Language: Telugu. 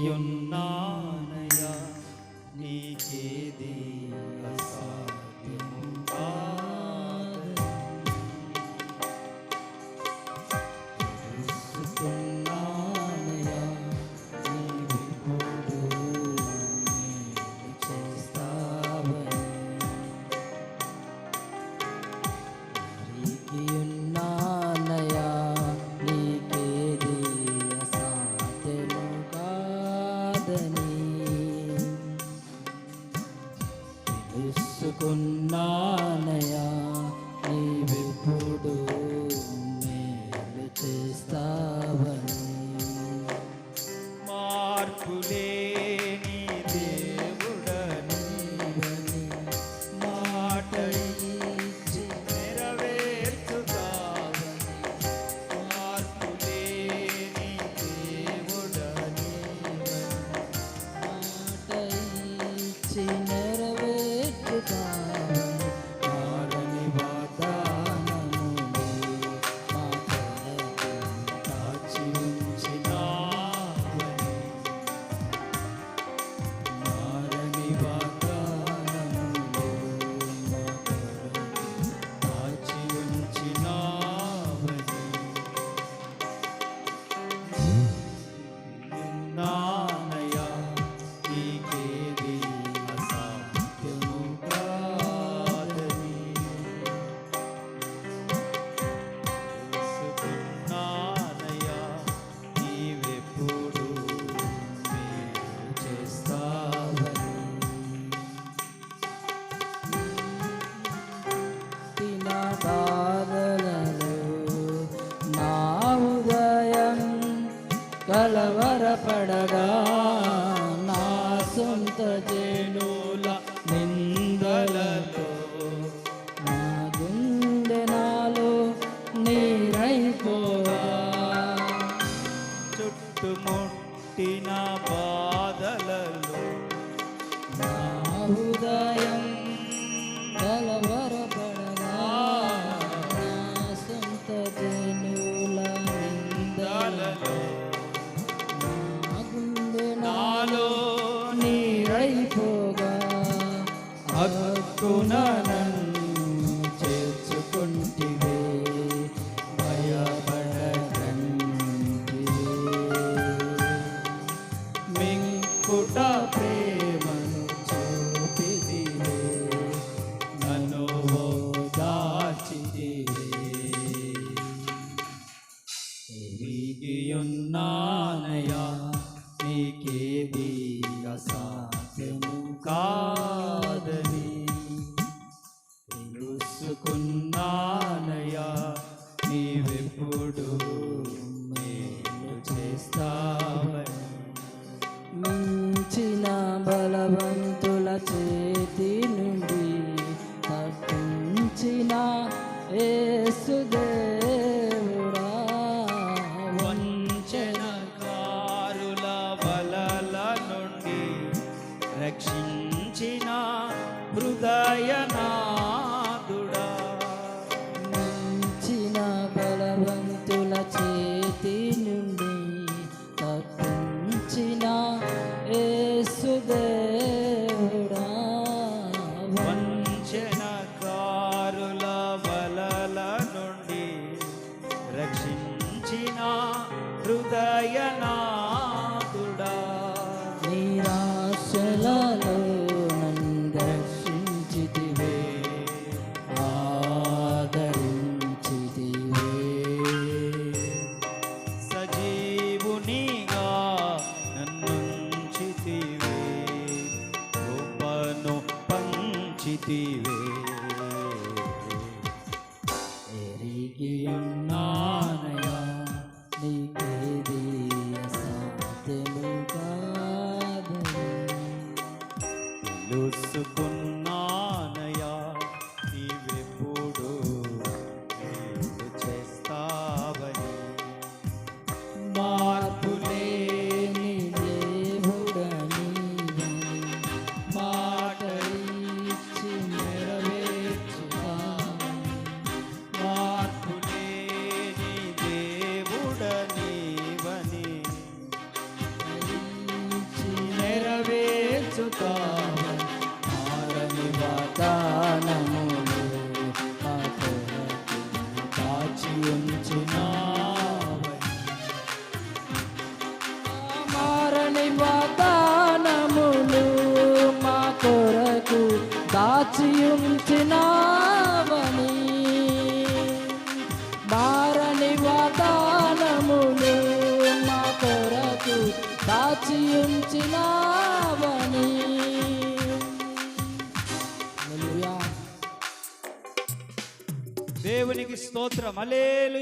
you yunna ఇచ్చి నెరవేర్చుతావని కలవరపడగా నా సొంత జనుల నిందలతో. నా గుండె నాలో నీరైపోగా చుట్టుముట్టిన బా హక్కున నన్ను చేర్చుకుంటివే భయపడకంటివే మింకుట ప్రేమను చూపిదివే నన్ను దాచితివే నీకేది రక్షించిన హృదయనాథుడా. మించిన బలవంతుల చేతి నుండి తప్పించిన యేసుదేవుడా వంచనకారుల వలల నుండి రక్షించిన హృదయనాథుడా. ఉంచితివే ఎరిగి ఉన్నానయా నీకేది అసాధ్యము కాదు తెలుసుకు దాచి మారని వాతానములు మా కొరకు దాచి దేవునికి స్తోత్రం. అలేలు